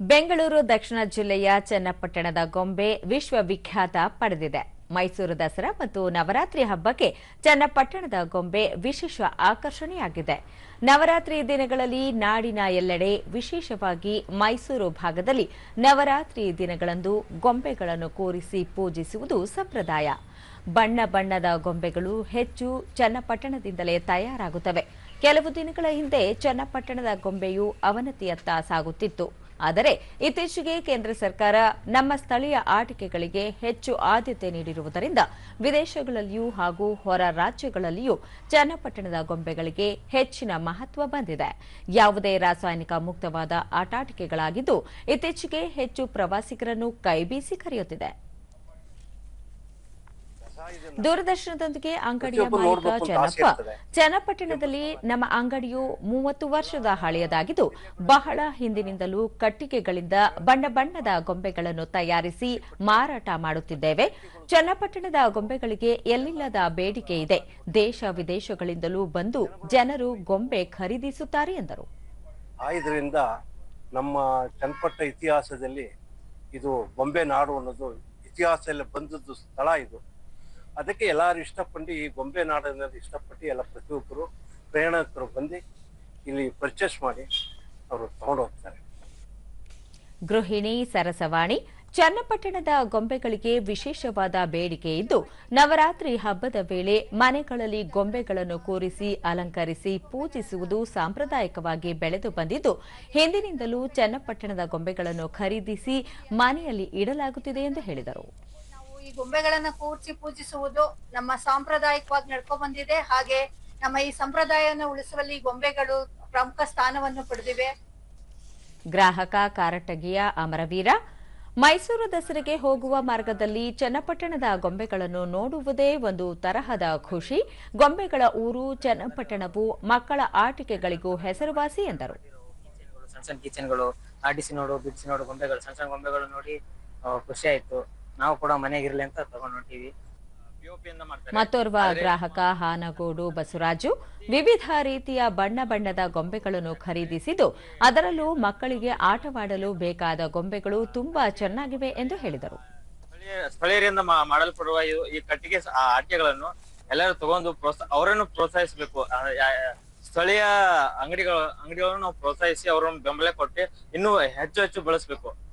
ಬೆಂಗಳೂರು ದಕ್ಷಿಣ ಜಿಲ್ಲೆಯ ಚನ್ನಪಟ್ಟಣದ ಗೊಂಬೆ ವಿಶ್ವವಿಖ್ಯಾತ ಪಡೆದಿದೆ. ಮೈಸೂರು ದಸರಾ ಮತ್ತು ನವರಾತ್ರಿ ಹಬ್ಬಕ್ಕೆ ಚನ್ನಪಟ್ಟಣದ ಗೊಂಬೆ ವಿಶೇಷ ಆಕರ್ಷಣೆಯಾಗಿದೆ. ನವರಾತ್ರಿ ದಿನಗಳಲ್ಲಿ ನಾಡಿನ ಎಲ್ಲೆಡೆ ವಿಶೇಷವಾಗಿ ಮೈಸೂರು ಭಾಗದಲ್ಲಿ ನವರಾತ್ರಿ ದಿನಗಳಂದು ಗೊಂಬೆಗಳನ್ನು ಕೂರಿಸಿ ಪೂಜಿಸುವುದು ಸಂಪ್ರದಾಯ. ಬಣ್ಣ ಬಣ್ಣದ ಗೊಂಬೆಗಳು ಹೆಚ್ಚು ಚನ್ನಪಟ್ಟಣದಿಂದಲೇ ತಯಾರಾಗುತ್ತವೆ. ಕೆಲವು ದಿನಗಳ ಹಿಂದೆ ಚನ್ನಪಟ್ಟಣದ ಗೊಂಬೆಯು ಅವನತಿಯತ್ತ ಸಾಗುತ್ತಿತ್ತು. ಆದರೆ ಇತ್ತೀಚೆಗೆ ಕೇಂದ್ರ ಸರ್ಕಾರ ನಮ್ಮ ಸ್ಥಳೀಯ ಆಟಿಕೆಗಳಿಗೆ ಹೆಚ್ಚು ಆದ್ಯತೆ ನೀಡಿರುವುದರಿಂದ ವಿದೇಶಗಳಲ್ಲಿಯೂ ಹಾಗೂ ಹೊರ ರಾಜ್ಯಗಳಲ್ಲಿಯೂ ಚನ್ನಪಟ್ಟಣದ ಗೊಂಬೆಗಳಿಗೆ ಹೆಚ್ಚಿನ ಮಹತ್ವ ಬಂದಿದೆ. ಯಾವುದೇ ರಾಸಾಯನಿಕ ಮುಕ್ತವಾದ ಆಟಾಟಿಕೆಗಳಾಗಿದ್ದು ಇತ್ತೀಚೆಗೆ ಹೆಚ್ಚು ಪ್ರವಾಸಿಗರನ್ನು ಕೈಬೀಸಿ ಕರೆಯುತ್ತಿದೆ. ದೂರದರ್ಶನದೊಂದಿಗೆ ಅಂಗಡಿಯ ಮಾಲೀಕ ಚನ್ನಪ್ಪ. ಚನ್ನಪಟ್ಟಣದಲ್ಲಿ ನಮ್ಮ ಅಂಗಡಿಯು ಮೂವತ್ತು ವರ್ಷದ ಹಳೆಯದಾಗಿದ್ದು ಬಹಳ ಹಿಂದಿನಿಂದಲೂ ಕಟ್ಟಿಗೆಗಳಿಂದ ಬಣ್ಣ ಬಣ್ಣದ ಗೊಂಬೆಗಳನ್ನು ತಯಾರಿಸಿ ಮಾರಾಟ ಮಾಡುತ್ತಿದ್ದೇವೆ. ಚನ್ನಪಟ್ಟಣದ ಗೊಂಬೆಗಳಿಗೆ ಎಲ್ಲಿಲ್ಲದ ಬೇಡಿಕೆ ಇದೆ. ದೇಶ ವಿದೇಶಗಳಿಂದಲೂ ಬಂದು ಜನರು ಗೊಂಬೆ ಖರೀದಿಸುತ್ತಾರೆ ಎಂದರು. ಇದರಿಂದ ನಮ್ಮ ಚನ್ನಪಟ್ಟ ಇತಿಹಾಸದಲ್ಲಿ ಇದು ಬೊಂಬೆ ನಾಡು ಅನ್ನೋದು ಇತಿಹಾಸದಲ್ಲಿ ಬಂದದ್ದು ಸ್ಥಳ ಇದು. ಅದಕ್ಕೆ ಎಲ್ಲರೂ ಇಷ್ಟಪಟ್ಟು ಈ ಗೊಂಬೆ ನಾಡನ್ನ ಇಷ್ಟಪಟ್ಟು ಎಲ್ಲ ಪ್ರತಿಯೊಬ್ಬರು ಪ್ರಯಾಣಿಕರು ಬಂದು ಇಲ್ಲಿ ಪರ್ಚೇಸ್ ಮಾಡಿ ಅವರು ತಗೊಂಡು ಹೋಗ್ತಾರೆ. ಗೃಹಿಣಿ ಸರಸವಾಣಿ, ಚನ್ನಪಟ್ಟಣದ ಗೊಂಬೆಗಳಿಗೆ ವಿಶೇಷವಾದ ಬೇಡಿಕೆ ಇದ್ದು, ನವರಾತ್ರಿ ಹಬ್ಬದ ವೇಳೆ ಮನೆಗಳಲ್ಲಿ ಗೊಂಬೆಗಳನ್ನು ಕೂರಿಸಿ, ಅಲಂಕರಿಸಿ, ಪೂಜಿಸುವುದು ಸಾಂಪ್ರದಾಯಿಕವಾಗಿ ಬೆಳೆದು ಬಂದಿದ್ದು, ಹಿಂದಿನಿಂದಲೂ ಚನ್ನಪಟ್ಟಣದ ಗೊಂಬೆಗಳನ್ನು ಖರೀದಿಸಿ ಮನೆಯಲ್ಲಿ ಇಡಲಾಗುತ್ತಿದೆ ಎಂದು ಹೇಳಿದರು. ಈ ಗೊಂಬೆಗಳನ್ನ ಕೂರ್ಸಿ ಪೂಜಿಸುವುದು ನಮ್ಮ ಸಾಂಪ್ರದಾಯಿಕವಾಗಿ ನಡ್ಕೊ ಬಂದಿದೆ. ಹಾಗೆ ನಮ್ಮ ಈ ಸಂಪ್ರದಾಯವನ್ನು ಉಳಿಸುವಲ್ಲಿ ಈ ಗೊಂಬೆಗಳು ಪ್ರಮುಖ ಸ್ಥಾನವನ್ನು ಪಡೆದಿವೆ. ಗ್ರಾಹಕ ಕಾರಟಗಿಯ ಅಮರವೀರ ಮೈಸೂರು ದಸರೆಗೆ ಹೋಗುವ ಮಾರ್ಗದಲ್ಲಿ ಚನ್ನಪಟ್ಟಣದ ಗೊಂಬೆಗಳನ್ನು ನೋಡುವುದೇ ಒಂದು ತರಹದ ಖುಷಿ. ಗೊಂಬೆಗಳ ಊರು ಚನ್ನಪಟ್ಟಣವು ಮಕ್ಕಳ ಆಟಿಕೆಗಳಿಗೂ ಹೆಸರುವಾಸಿ ಎಂದರು. ಸಣ್ಣ ಸಣ್ಣ ಕಿಚನ್ಗಳು ಆಡಿಸಿ ನೋಡು ಬಿಡಿಸಿ ನೋಡು ಗೊಂಬೆಗಳು ಸಣ್ಣ ಸಣ್ಣ ಗೊಂಬೆಗಳು ನೋಡಿ ಖುಷಿ ಆಯ್ತು. ನಾವು ಕೂಡ ಮನೆಗೆ ಇರ್ಲಿ ಅಂತ ತಗೊಂಡ್ ಹೊಂಟಿವಿ. ಮತ್ತೋರ್ವ ಗ್ರಾಹಕ ಹಾನಗೋಡು ಬಸವರಾಜು ವಿವಿಧ ರೀತಿಯ ಬಣ್ಣ ಬಣ್ಣದ ಗೊಂಬೆಗಳನ್ನು ಖರೀದಿಸಿದ್ದು ಅದರಲ್ಲೂ ಮಕ್ಕಳಿಗೆ ಆಟವಾಡಲು ಬೇಕಾದ ಗೊಂಬೆಗಳು ತುಂಬಾ ಚೆನ್ನಾಗಿವೆ ಎಂದು ಹೇಳಿದರು. ಸ್ಥಳೀಯ ಸ್ಥಳೀಯರಿಂದ ಮಾಡಲ್ಪಡುವ ಇವು- ಈ ಕಟ್ಟಿಗೆ ಆಟಗಳನ್ನು ಎಲ್ಲರೂ ತಗೊಂಡು ಪ್ರೋತ್ಸಾಹ ಅವರನ್ನು ಪ್ರೋತ್ಸಾಹಿಸಬೇಕು. ಸ್ಥಳೀಯ ಅಂಗಡಿಗಳು ಅಂಗಡಿಗಳನ್ನು ನಾವು ಪ್ರೋತ್ಸಾಹಿಸಿ ಅವರನ್ನು ಬೆಂಬಲ ಕೊಟ್ಟು ಇನ್ನೂ ಹೆಚ್ಚು ಹೆಚ್ಚು ಬಳಸಬೇಕು.